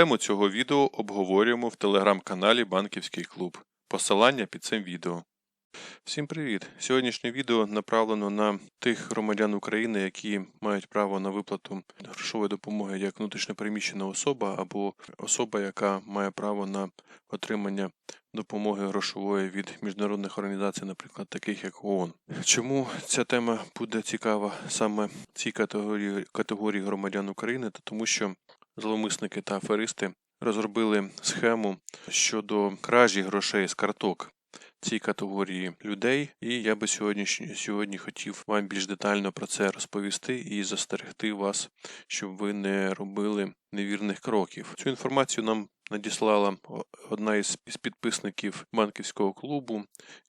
Тему цього відео обговорюємо в телеграм-каналі Банківський клуб. Посилання під цим відео. Всім привіт! Сьогоднішнє відео направлено на тих громадян України, які мають право на виплату грошової допомоги як внутрішньопереміщена особа або особа, яка має право на отримання допомоги грошової від міжнародних організацій, наприклад, таких як ООН. Чому ця тема буде цікава саме цій категорії, категорії громадян України? Та тому що зловмисники та аферисти розробили схему щодо кражі грошей з карток цій категорії людей, і я би сьогодні, сьогодні хотів вам більш детально про це розповісти і застерегти вас, щоб ви не робили невірних кроків. Цю інформацію нам надіслала одна із підписників банківського клубу,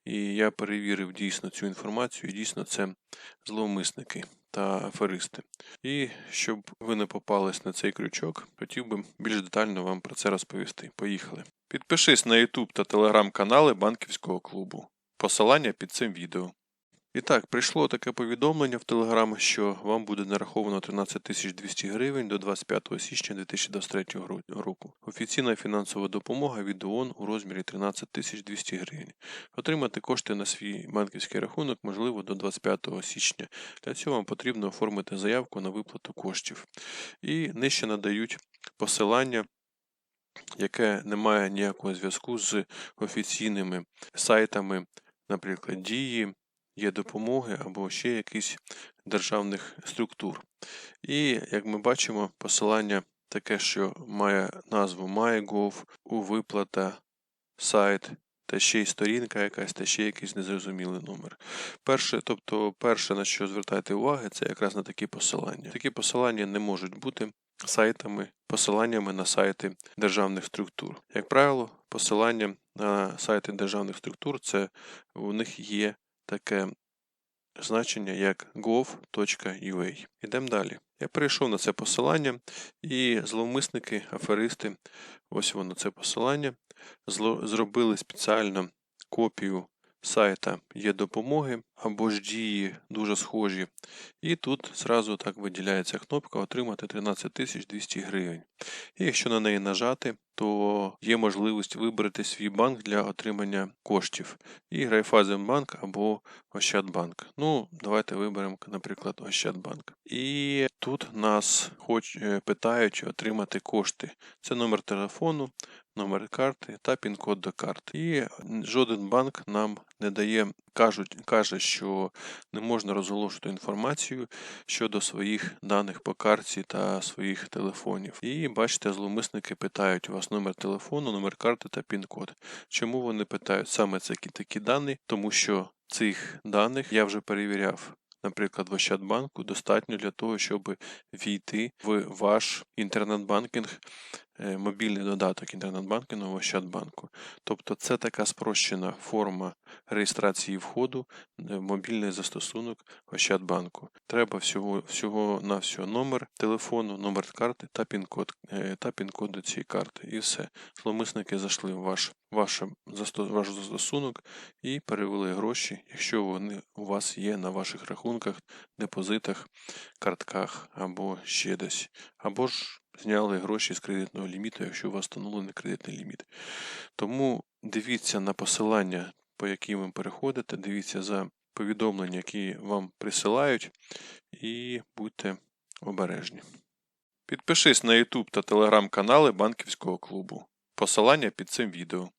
і я перевірив дійсно цю інформацію, і дійсно це зловмисники та аферисти. І щоб ви не попались на цей крючок, хотів би більш детально вам про це розповісти. Поїхали. Підпишись на YouTube та Telegram канали банківського клубу. Посилання під цим відео. І так, прийшло таке повідомлення в Telegram, що вам буде нараховано 13 200 гривень до 25 січня 2023 року. Офіційна фінансова допомога від ООН у розмірі 13 200 гривень. Отримати кошти на свій банківський рахунок можливо до 25 січня. Для цього вам потрібно оформити заявку на виплату коштів. І нижче надають посилання яке не має ніякого зв'язку з офіційними сайтами, наприклад, дії, є допомоги або ще якихось державних структур. І, як ми бачимо, посилання таке, що має назву MyGov, у виплата, сайт. Та ще й сторінка якась, та ще якийсь незрозумілий номер. Перше, тобто, перше, на що звертайте увагу, це якраз на такі посилання. Такі посилання не можуть бути сайтами, посиланнями на сайти державних структур. Як правило, посилання на сайти державних структур це у них є таке значення як gov.ua. Ідемо далі. Я перейшов на це посилання, і зловмисники, аферисти, ось воно це посилання, зробили спеціально копію сайта є допомоги або ж дії дуже схожі. І тут зразу так виділяється кнопка Отримати 13 200 гривень. І якщо на неї нажати, то є можливість вибрати свій банк для отримання коштів. І Райфайзенбанк або Ощадбанк. Ну, давайте виберемо, наприклад, Ощадбанк. І тут нас хоч е, питають отримати кошти. Це номер телефону, номер карти та пін-код до карти. І жоден банк нам не дає, кажуть, каже, що не можна розголошувати інформацію щодо своїх даних по карті та своїх телефонів. І бачите, зловмисники питають у вас номер телефону, номер карти та пін-код. Чому вони питають саме такі такі дані? Тому що цих даних я вже перевіряв. Наприклад, в Ощадбанку достатньо для того, щоб війти в ваш інтернет-банкінг Е, мобільний додаток інтернет-банкінгу Ощадбанку. Тобто це така спрощена форма реєстрації входу в мобільний застосунок Ощадбанку. Треба всього всього на всього номер телефону, номер карти та пін-код е, та пін-код до цієї карти. І все. Зломисники зайшли в ваш ваш, ваш застосунок і перевели гроші, якщо вони у вас є на ваших рахунках, депозитах, картках або ще десь. Або ж зняли гроші з кредитного ліміту, якщо у вас встановлений кредитний ліміт. Тому дивіться на посилання, по яким ви переходите, дивіться за повідомлення, які вам присилають, і будьте обережні. Підпишись на YouTube та Telegram канали банківського клубу. Посилання під цим відео.